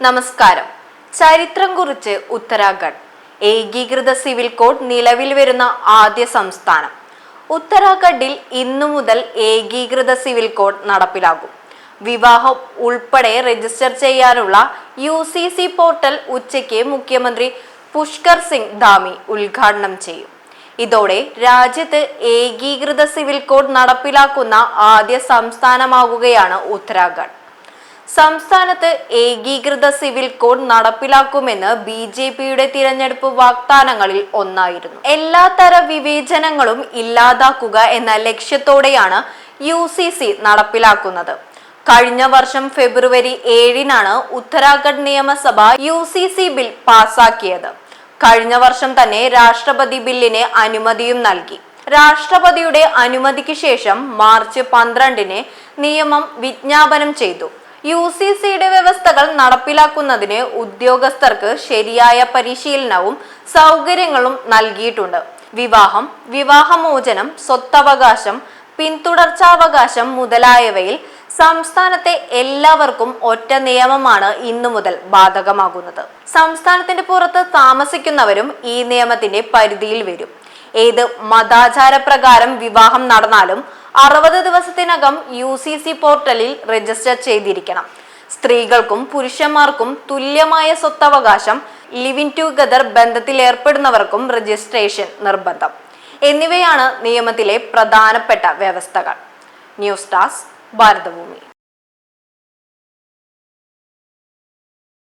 നമസ്കാരം. ചരിത്രം കുറിച്ച് ഉത്തരാഖണ്ഡ്. ഏകീകൃത സിവിൽ കോഡ് നിലവിൽ വരുന്ന ആദ്യ സംസ്ഥാനം. ഉത്തരാഖണ്ഡിൽ ഇന്നു മുതൽ ഏകീകൃത സിവിൽ കോഡ് നടപ്പിലാകും. വിവാഹം ഉൾപ്പെടെ രജിസ്റ്റർ ചെയ്യാനുള്ള യു സി സി പോർട്ടൽ ഉച്ചയ്ക്ക് മുഖ്യമന്ത്രി പുഷ്കർ സിംഗ് ധാമി ഉദ്ഘാടനം ചെയ്യും. ഇതോടെ രാജ്യത്ത് ഏകീകൃത സിവിൽ കോഡ് നടപ്പിലാക്കുന്ന ആദ്യ സംസ്ഥാനമാകുകയാണ് ഉത്തരാഖണ്ഡ്. സംസ്ഥാനത്ത് ഏകീകൃത സിവിൽ കോഡ് നടപ്പിലാക്കുമെന്ന് ബി ജെ പിയുടെ തിരഞ്ഞെടുപ്പ് വാഗ്ദാനങ്ങളിൽ ഒന്നായിരുന്നു. എല്ലാത്തര വിവേചനങ്ങളും ഇല്ലാതാക്കുക എന്ന ലക്ഷ്യത്തോടെയാണ് യു സി സി നടപ്പിലാക്കുന്നത്. കഴിഞ്ഞ വർഷം ഫെബ്രുവരി ഏഴിനാണ് ഉത്തരാഖണ്ഡ് നിയമസഭ യു സി സി ബിൽ പാസാക്കിയത്. കഴിഞ്ഞ വർഷം തന്നെ രാഷ്ട്രപതി ബില്ലിന് അനുമതിയും നൽകി. രാഷ്ട്രപതിയുടെ അനുമതിക്ക് ശേഷം മാർച്ച് പന്ത്രണ്ടിന് നിയമം വിജ്ഞാപനം ചെയ്തു. യു സി സിയുടെ വ്യവസ്ഥകൾ നടപ്പിലാക്കുന്നതിന് ഉദ്യോഗസ്ഥർക്ക് ശരിയായ പരിശീലനവും സൗകര്യങ്ങളും നൽകിയിട്ടുണ്ട്. വിവാഹം വിവാഹമോചനം സ്വത്തവകാശം പിന്തുടർച്ചാവകാശം മുതലായവയിൽ സംസ്ഥാനത്തെ എല്ലാവർക്കും ഒറ്റ നിയമമാണ് ഇന്നു മുതൽ ബാധകമാകുന്നത്. സംസ്ഥാനത്തിന്റെ പുറത്ത് താമസിക്കുന്നവരും ഈ നിയമത്തിന്റെ പരിധിയിൽ വരും. ഏത് മതാചാരപ്രകാരം വിവാഹം നടന്നാലും അറുപത് ദിവസത്തിനകം യു സി സി പോർട്ടലിൽ രജിസ്റ്റർ ചെയ്തിരിക്കണം. സ്ത്രീകൾക്കും പുരുഷന്മാർക്കും തുല്യമായ സ്വത്തവകാശം ലിവിൻ ടുഗദർ ബന്ധത്തിൽ ഏർപ്പെടുന്നവർക്കും രജിസ്ട്രേഷൻ നിർബന്ധം. എന്നിവയാണ് നിയമത്തിലെ പ്രധാനപ്പെട്ട വ്യവസ്ഥകൾ. News task Bharatabhoomi.